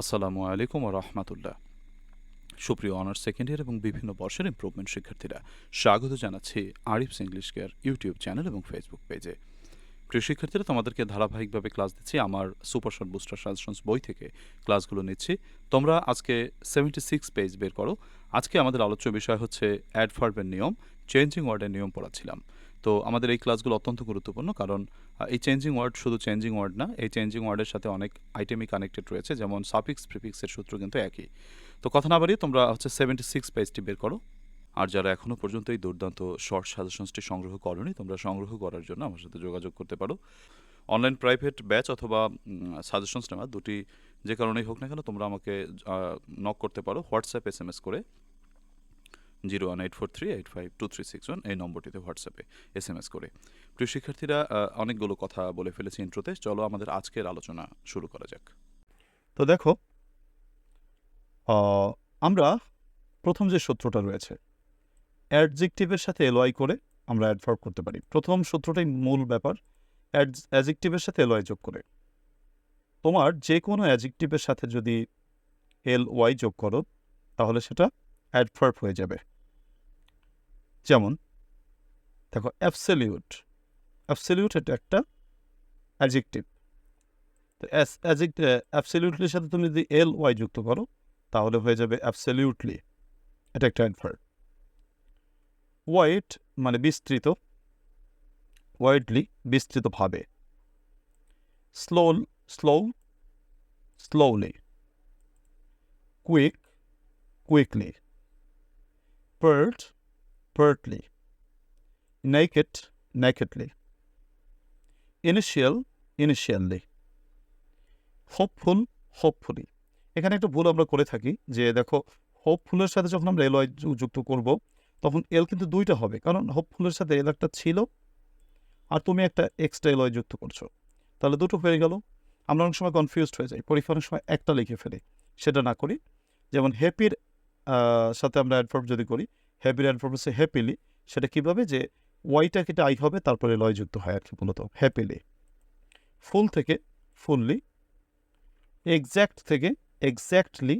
আসসালামু আলাইকুম ও রহমতুল্লাহ। সুপ্রিয় অনার্স সেকেন্ড ইয়ার এবং বিভিন্ন বর্ষের ইম্প্রুভমেন্ট শিক্ষার্থীরা স্বাগত জানাচ্ছি Arif's English care YouTube channel এবং ফেসবুক পেজে প্রিয় শিক্ষার্থীরা, তোমাদেরকে ধারাবাহিকভাবে ক্লাস দিচ্ছি। আমার সুপার শর্ট বুস্টার সাজেশনস বই থেকে ক্লাসগুলো নিচ্ছি। তোমরা আজকে সেভেন্টি সিক্স পেজ বের করো। আজকে আমাদের আলোচ্য বিষয় হচ্ছে অ্যাডভার্বের নিয়ম। চেঞ্জিং ওয়ার্ডের নিয়ম পড়াচ্ছিলাম। তো আমাদের এই ক্লাসগুলো অত্যন্ত গুরুত্বপূর্ণ কারণ এই চেঞ্জিং ওয়ার্ড শুধু চেঞ্জিং ওয়ার্ড না, এই চেঞ্জিং ওয়ার্ডের সাথে অনেক আইটেমই কানেক্টেড রয়েছে, যেমন সাফিক্স প্রিফিক্সের সূত্র কিন্তু একই। তো কথা না বাড়িয়ে তোমরা হচ্ছে সেভেন্টি সিক্স পেজটি বের করো। আর যারা এখনও পর্যন্ত এই দুর্দান্ত শর্ট সাজেশনসটি সংগ্রহ করনি, তোমরা সংগ্রহ করার জন্য আমার সাথে যোগাযোগ করতে পারো। অনলাইন প্রাইভেট ব্যাচ অথবা সাজেশনস নেওয়া দুটি যে কারণেই হোক না কেন তোমরা আমাকে নক করতে পারো, হোয়াটসঅ্যাপ এস এম এস করে। Zero one eight four three eight five two three six one এই নম্বরটিতে হোয়াটসঅ্যাপে এস এম এস করে। প্রিয় শিক্ষার্থীরা অনেকগুলো কথা বলে ফেলেছি ইন্ট্রোতে। চলো আমাদের আজকের আলোচনা শুরু করা যাক। তো দেখো আমরা প্রথম যে সূত্রটা রয়েছে, অ্যাডজেক্টিভের সাথে এলওয়াই করে আমরা অ্যাডভার্ব করতে পারি। প্রথম সূত্রটাই মূল ব্যাপার অ্যাডজেক্টিভের সাথে এলওয়াই যোগ করে। তোমার যে কোনো অ্যাডজেক্টিভের সাথে যদি এল ওয়াই যোগ করো, তাহলে সেটা অ্যাডভার্ব হয়ে যাবে। যেমন, দেখো অ্যাবসলিউট অ্যাবসলিউট এটা একটা অ্যাডজেক্টিভ তো অ্যাবসলিউটলির সাথে তুমি যদি এল ওয়াই যুক্ত করো, তাহলে হয়ে যাবে অ্যাবসলিউটলি এটা একটা অ্যাডভার্ব ওয়াইড মানে বিস্তৃত ওয়াইডলি বিস্তৃতভাবে slow slow slowly quick quickly part partly naked nakedly initial initially hopeful hopefully এখানে একটা ভুল আমরা করে থাকি যে, দেখো হোপফুলের সাথে যখন আমরা এল ওয়াই যুক্ত করব, তখন এল কিন্তু দুইটা হবে। কারণ হোপফুলের সাথে এল একটা ছিল আর তুমি একটা এক্সট্রা এল ওয়াই যুক্ত করছ। তাহলে দুটো হয়ে গেল। আমরা অনেক সময় কনফিউজড হয়ে যাই। পরীক্ষা অনেক সময় একটা লিখে ফেলি। সেটা না করি। যেমন হ্যাপির সাথে আমরা অ্যাডভার্ব যদি করি হ্যাপির অ্যাডভার্ব হচ্ছে হ্যাপিলি সেটা কীভাবে যে ওয়াইটা কেটে আই হবে, তারপরে লয় যুক্ত হয় আর কি মূলত হ্যাপিলি ফুল থেকে ফুললি এক্স্যাক্ট থেকে এক্স্যাক্টলি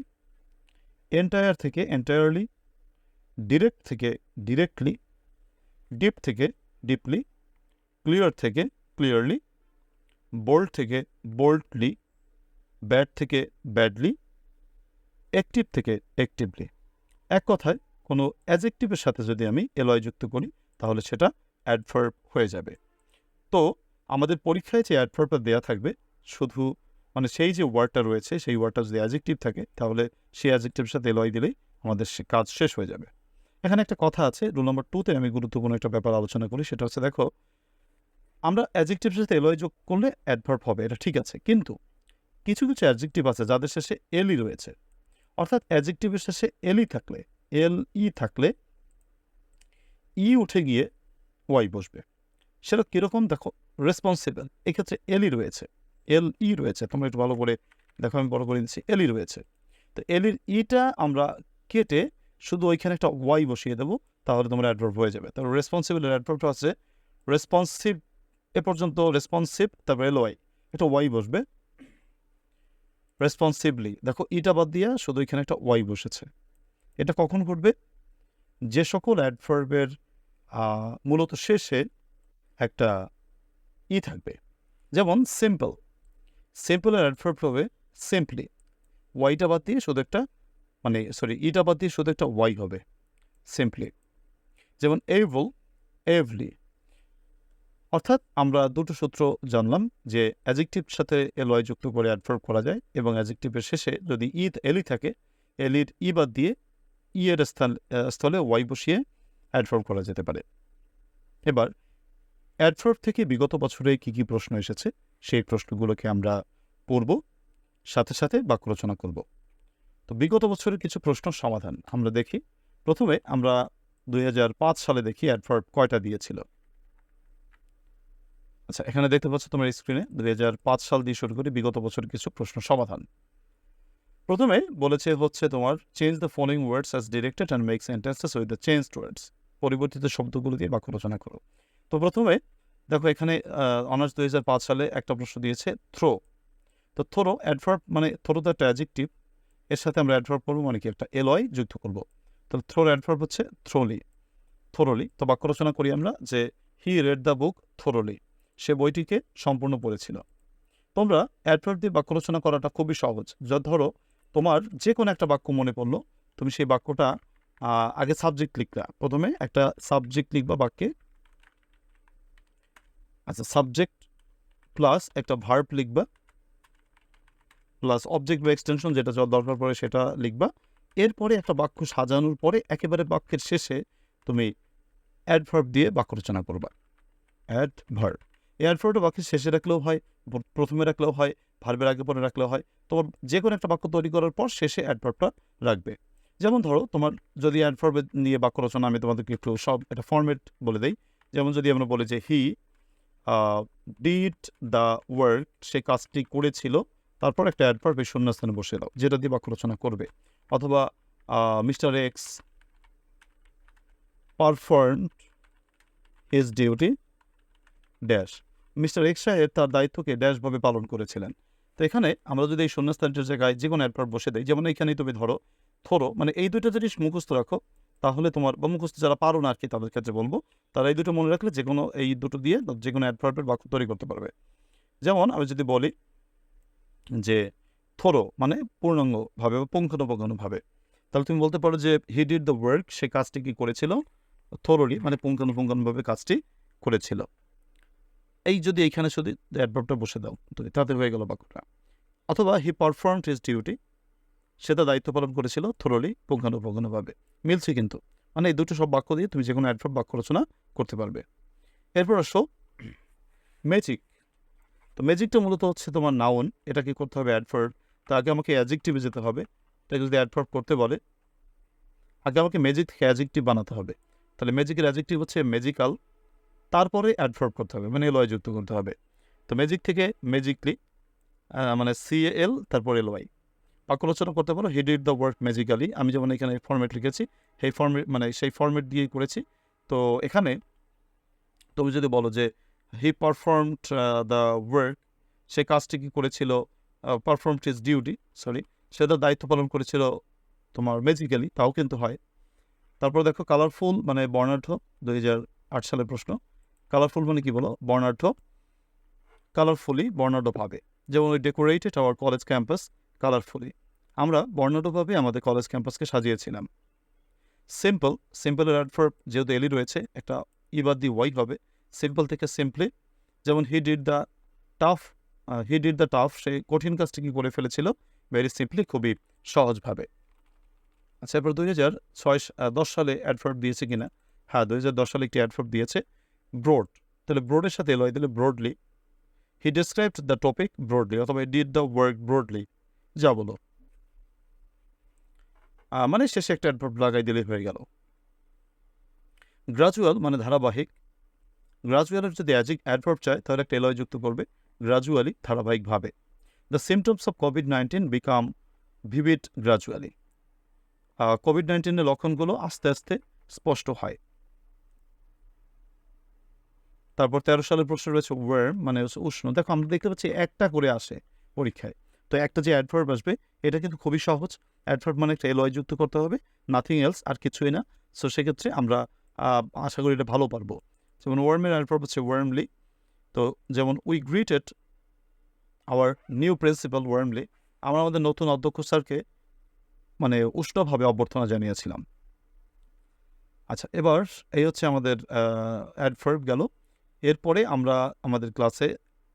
এন্টায়ার থেকে এন্টায়ারলি ডিরেক্ট থেকে ডিরেক্টলি ডিপ থেকে ডিপলি ক্লিয়ার থেকে ক্লিয়ারলি বোল্ড থেকে বোল্ডলি ব্যাড থেকে ব্যাডলি অ্যাক্টিভ থেকে অ্যাক্টিভলি এক কথায় কোনো অ্যাজেক্টিভের সাথে যদি আমি এলয় যুক্ত করি, তাহলে সেটা অ্যাডভার্ব হয়ে যাবে। তো আমাদের পরীক্ষায় যে অ্যাডভার্বটা দেওয়া থাকবে, শুধু মানে সেই যে ওয়ার্ডটা রয়েছে, সেই ওয়ার্ডটা যদি অ্যাজেক্টিভ থাকে, তাহলে সেই অ্যাজেক্টিভের সাথে এলয় দিলেই আমাদের সে কাজ শেষ হয়ে যাবে। এখানে একটা কথা আছে রুল নম্বর টুতে আমি গুরুত্বপূর্ণ একটা ব্যাপার আলোচনা করি, সেটা হচ্ছে দেখো, আমরা অ্যাজেক্টিভের সাথে এলয় যোগ করলে অ্যাডভার্ব হবে, এটা ঠিক আছে। কিন্তু কিছু কিছু অ্যাডজেক্টিভ আছে যাদের শেষে এলই রয়েছে। অর্থাৎ অ্যাডজেক্টিভের শেষে এলই থাকলে এল ই থাকলে ই উঠে গিয়ে ওয়াই বসবে। সেটা কীরকম? দেখো রেসপন্সিবল এক্ষেত্রে এলই রয়েছে। এল ই রয়েছে। তোমরা একটু ভালো করে দেখো, আমি বড় করে দিচ্ছি। এলই রয়েছে। তো এলির ইটা আমরা কেটে শুধু ওইখানে একটা ওয়াই বসিয়ে দেবো, তাহলে তোমার অ্যাডভার্ব হয়ে যাবে। তাহলে রেসপন্সিবল অ্যাডভার্বটা আছে রেসপন্সিভ এ পর্যন্ত রেসপন্সিভ তারপর এল ওয়াই একটা ওয়াই বসবে। রেসপন্সিভলি দেখো ইটা বাদ দিয়া শুধু এখানে একটা ওয়াই বসেছে। এটা কখন ঘটবে? যে সকল অ্যাডভার্বের মূলত শেষে একটা ই থাকবে। যেমন সিম্পল সিম্পলের অ্যাডভার্ব হবে সিম্পলি ওয়াইটা বাদ দিয়ে শুধু একটা মানে সরি ইটা বাদ দিয়ে শুধু একটা ওয়াই হবে সিম্পলি যেমন এভল এভলি অর্থাৎ আমরা দুটো সূত্র জানলাম যে অ্যাজেক্টিভ সাথে এল ওয়াই যুক্ত করে অ্যাডভার্ব করা যায় এবং অ্যাজেক্টিভের শেষে যদি ই এলি থাকে এলির ই বাদ দিয়ে ই এর স্থান স্থলে ওয়াই বসিয়ে অ্যাডভার্ব করা যেতে পারে। এবার অ্যাডভার্ব থেকে বিগত বছরে কি কি প্রশ্ন এসেছে, সেই প্রশ্নগুলোকে আমরা পড়ব, সাথে সাথে বাক্য রচনা করব। তো বিগত বছরের কিছু প্রশ্ন সমাধান। আমরা দেখি, প্রথমে আমরা দুই হাজার পাঁচ সালে দেখি অ্যাডভার্ব কয়টা দিয়েছিল। আচ্ছা এখানে দেখতে পাচ্ছ তোমার স্ক্রিনে দুই হাজার পাঁচ সাল দিয়ে শুরু করে বিগত বছরের কিছু প্রশ্ন সমাধান। প্রথমে বলেছে হচ্ছে তোমার change the following words as directed and make sentences with the change words পরিবর্তিত শব্দগুলো দিয়ে বাক্য রচনা করো। তো প্রথমে দেখো এখানে অনার্স দু হাজার পাঁচ সালে একটা প্রশ্ন দিয়েছে থ্রো তো থ্রো অ্যাডভার্ব মানে থোরো তো একটা অ্যাজেক্টিভ এর সাথে আমরা অ্যাডভার্ব করব মানে কি একটা এলয় যুক্ত করব। তাহলে থ্রোর অ্যাডভার্ব হচ্ছে থ্রোলি থোরলি তো বাক্য রচনা করি আমরা যে হি রেড দ্য বুক থোরলি সে বইটিকে সম্পূর্ণ পড়েছিল। তোমরা অ্যাডভার্ব দিয়ে বাক্য রচনা করাটা খুবই সহজ। যা ধরো তোমার যে কোনো একটা বাক্য মনে পড়ল, তুমি সেই বাক্যটা আগে সাবজেক্ট লিখলা। প্রথমে একটা সাবজেক্ট লিখবা বাক্যে। আচ্ছা সাবজেক্ট প্লাস একটা ভার্ব লিখবা। প্লাস অবজেক্ট বা এক্সটেনশন যেটা দরকার পড়ে সেটা লিখবা। এরপরে একটা বাক্য সাজানোর পরে একেবারে বাক্যের শেষে তুমি অ্যাডভার্ব দিয়ে বাক্য রচনা করবা। অ্যাডভার্ব অ্যাডভার্বটা বাক্যের শেষে রাখলেও হয় প্রথমে রাখলেও হয়, ভার্বের আগে পরে রাখলেও হয়। তোমার যে কোনো একটা বাক্য তৈরি করার পর শেষে অ্যাডভার্বটা রাখবে। যেমন ধরো, তোমার যদি অ্যাডভার্ব নিয়ে বাক্য রচনা, আমি তোমাদেরকে একটু সব একটা ফর্মেট বলে দেই। যেমন যদি আমরা বলি যে হি ডিড দ্য ওয়ার্ক সে কাজটি করেছিল, তারপর একটা অ্যাডভার্ব শূন্যস্থানে বসে দাও, যেটা দিয়ে বাক্য রচনা করবে। অথবা mister X perform his duty dash. Mister X সাহেব তার দায়িত্বকে ড্যাশভাবে পালন করেছিলেন। তো এখানে আমরা যদি এই শূন্যস্থানটির জায়গায় যে কোনো অ্যাডভার্ব বসে দিই, যেমন এখানেই তুমি ধরো থরো মানে এই দুটো জিনিস মুখস্থ রাখো, তাহলে তোমার, বা মুখস্থ যারা পারো না আর কি তাদের ক্ষেত্রে বলব, তারা এই দুটো মনে রাখলে যে কোনো এই দুটো দিয়ে যে কোনো অ্যাডভার্বের বাক্য তৈরি করতে পারবে। যেমন আমি যদি বলি যে থরো মানে পূর্ণাঙ্গভাবে বা পুঙ্খানুপুঙ্খানুভাবে, তাহলে তুমি বলতে পারো যে হি ডিড দ্য ওয়ার্ক সে কাজটি কি করেছিল? থরোলি মানে পুঙ্খানুপুঙ্খানুভাবে কাজটি করেছিল। এই যদি এইখানে শুধু অ্যাডভার্বটা বসে দাও তুমি তাতে হয়ে গেল বাক্যটা। অথবা হি পারফর্ম হিজ ডিউটি সে তার দায়িত্ব পালন করেছিল থরোলি পুঙ্খানুপুঙ্খানুভাবে। মিলছে কিন্তু। মানে এই দুটো সব বাক্য দিয়ে তুমি যে কোনো অ্যাডভার্ব বাক্য রচনা করতে পারবে। এরপর আসো ম্যাজিক তো ম্যাজিকটা মূলত হচ্ছে তোমার নাউন এটা কি করতে হবে অ্যাডভার্ব তো আগে আমাকে অ্যাজেক্টিভে যেতে হবে। এটাকে যদি অ্যাডভার্ব করতে বলে, আগে আমাকে ম্যাজিক অ্যাজেক্টিভ বানাতে হবে। তাহলে ম্যাজিকের অ্যাজেক্টিভ হচ্ছে ম্যাজিক্যাল তারপরে অ্যাডভার্ব করতে হবে মানে এলওয়াই যুক্ত করতে হবে। তো ম্যাজিক থেকে ম্যাজিকলি মানে সি এল তারপর এল ওয়াই বাক্য রচনা করতে পারো he did the work magically আমি যেমন এখানে ফর্মেট লিখেছি, সেই ফর্মেট মানে সেই ফর্মেট দিয়েই করেছি। তো এখানে তুমি যদি বলো যে হি পারফর্মড দ্য ওয়ার্ক সে কাজটি কি করেছিল পারফর্ম ইজ ডিউটি সরি সে তার দায়িত্ব পালন করেছিল তোমার ম্যাজিক্যালি তাও কিন্তু হয়। তারপর দেখো কালারফুল মানে বর্ণাঢ্য, দুই হাজার আট সালের প্রশ্ন। কালারফুল মানে কি বলো? বর্ণাঢ্য। কালারফুলি বর্ণাঢ্যভাবে। যেমন ওই decorated our college campus colourfully আমরা বর্ণাঢ্যভাবে আমাদের কলেজ ক্যাম্পাসকে সাজিয়েছিলাম। সিম্পল সিম্পলের অ্যাডভার্ব যেহেতু এলি রয়েছে, একটা ইবাদ দি ওয়াই হবে। সিম্পল থেকে সিম্পলি যেমন he did the tough he did the tough সে কঠিন কাজটি কি করে ফেলেছিল? ভেরি সিম্পলি খুবই সহজভাবে। আচ্ছা এরপর দুই হাজার ছয় দশ সালে অ্যাডভার্ব দিয়েছে কিনা? হ্যাঁ দুই হাজার দশ সালে একটি অ্যাডভার্ব দিয়েছে। ব্রড তাহলে ব্রডের সাথে এলো তাহলে broadly he described the topic broadly অথবা ডিড দ্য ওয়ার্ক ব্রডলি যা বলো। মানে শেষে একটা অ্যাডভার্ব লাগাই দিলে হয়ে গেল। গ্রাজুয়াল মানে ধারাবাহিক। গ্রাজুয়ালের যদি অ্যাজিক অ্যাডভার্ব চায়, তাহলে একটা এলয় যুক্ত করবে গ্রাজুয়ালি ধারাবাহিকভাবে। The symptoms of COVID nineteen become vivid gradually COVID নাইন্টিনের লক্ষণগুলো আস্তে আস্তে স্পষ্ট হয়। তারপর তেরো সালের প্রশ্ন রয়েছে ওয়ার্ম মানে উষ্ণ। দেখো, আমরা দেখতে পাচ্ছি একটা করে আসে পরীক্ষায়। তো একটা যে অ্যাডভার্ব আসবে, এটা কিন্তু খুবই সহজ। অ্যাডভার্ব মানে একটা এলওয়াই যুক্ত করতে হবে নাথিং এলস আর কিছুই না। সো সেক্ষেত্রে আমরা আশা করি এটা ভালো পারব। যেমন ওয়ার্মের অ্যাডভার্ব হচ্ছে ওয়ার্মলি তো যেমন we greeted our new principal warmly আমরা আমাদের নতুন অধ্যক্ষ স্যারকে মানে উষ্ণভাবে অভ্যর্থনা জানিয়েছিলাম। আচ্ছা এবার এই হচ্ছে আমাদের অ্যাডভার্ব গেল। এরপরে আমরা আমাদের ক্লাসে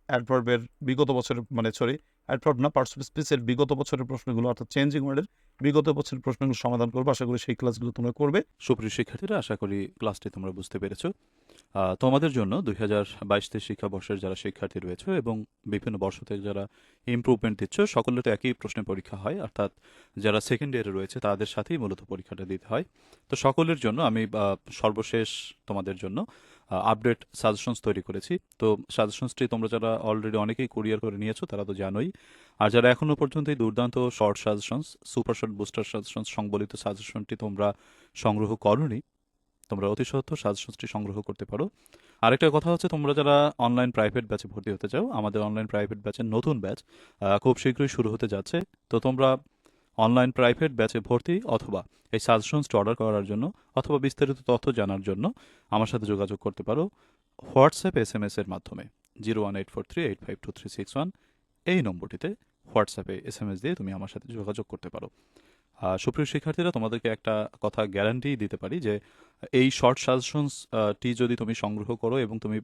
অ্যাডভার্বের বিগত বছরের মানে সরি অ্যাডভার্ব না পার্সন স্পেসের বিগত বছরের প্রশ্নগুলো, অর্থাৎ চেঞ্জিং ওয়ার্ডের বিগত বছরের প্রশ্নগুলো সমাধান করব। আশা করি সেই ক্লাসগুলো তোমরা করবে। সুপ্রিয় শিক্ষার্থীরা, আশা করি ক্লাসটি তোমরা বুঝতে পেরেছ। তোমাদের জন্য দুই হাজার বাইশ শিক্ষাবর্ষের যারা শিক্ষার্থী রয়েছে এবং বিভিন্ন বর্ষ থেকে যারা ইমপ্রুভমেন্ট দিচ্ছ, সকলের তো একই প্রশ্নের পরীক্ষা হয়। অর্থাৎ যারা সেকেন্ড ইয়ারে রয়েছে, তাদের সাথেই মূলত পরীক্ষাটা দিতে হয়। তো সকলের জন্য আমি সর্বশেষ তোমাদের জন্য আপডেট সাজেশনস তৈরি করেছি। তো সাজেশনসটি তোমরা যারা অলরেডি অনেকেই কুরিয়ার করে নিয়েছো, তারা তো জানোই। আর যারা এখনও পর্যন্ত এই দুর্দান্ত short suggestions super short booster suggestions সংবলিত সাজেশনটি তোমরা সংগ্রহ করনি, তোমরা অতি সত্ত্বর সাজেশনসটি সংগ্রহ করতে পারো। আরেকটা কথা হচ্ছে, তোমরা যারা অনলাইন প্রাইভেট ব্যাচে ভর্তি হতে চাও, আমাদের অনলাইন প্রাইভেট ব্যাচের নতুন ব্যাচ খুব শীঘ্রই শুরু হতে যাচ্ছে। তো তোমরা অনলাইন প্রাইভেট ব্যাচে ভর্তি অথবা এই সাজেশনসটি অর্ডার করার জন্য অথবা বিস্তারিত তথ্য জানার জন্য আমার সাথে যোগাযোগ করতে পারো হোয়াটসঅ্যাপ এস এম এস এর মাধ্যমে zero one eight four three eight five two three six one. এই নম্বরটিতে হোয়াটসঅ্যাপে এস এম এস দিয়ে তুমি আমার সাথে যোগাযোগ করতে পারো। সুপ্রিয় শিক্ষার্থীরা, তোমাদেরকে একটা কথা গ্যারান্টি দিতে পারি যে, এই শর্ট সাজেশনস টি যদি তুমি সংগ্রহ করো এবং তুমি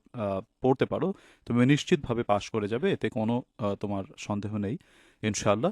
পড়তে পারো, তুমি নিশ্চিতভাবে পাশ করে যাবে, এতে কোনো তোমার সন্দেহ নেই। ইনশাআল্লাহ।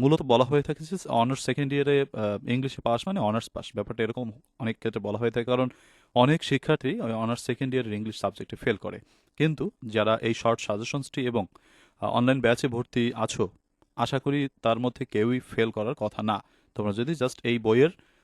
মূলত বলা হয়ে থাকে যে অনার্স সেকেন্ড ইয়ারে ইংলিশে পাস মানে অনার্স পাস ব্যাপারটা এরকম অনেক ক্ষেত্রে বলা হয়ে থাকে কারণ অনেক শিক্ষার্থী অনার্স সেকেন্ড ইয়ারের ইংলিশ সাবজেক্টে ফেল করে। কিন্তু যারা এই শর্ট সাজেশনসটি এবং অনলাইন ব্যাচে ভর্তি আছো, আশা করি তার মধ্যে কেউই ফেল করার কথা না। তোমরা যদি জাস্ট এই বইয়ের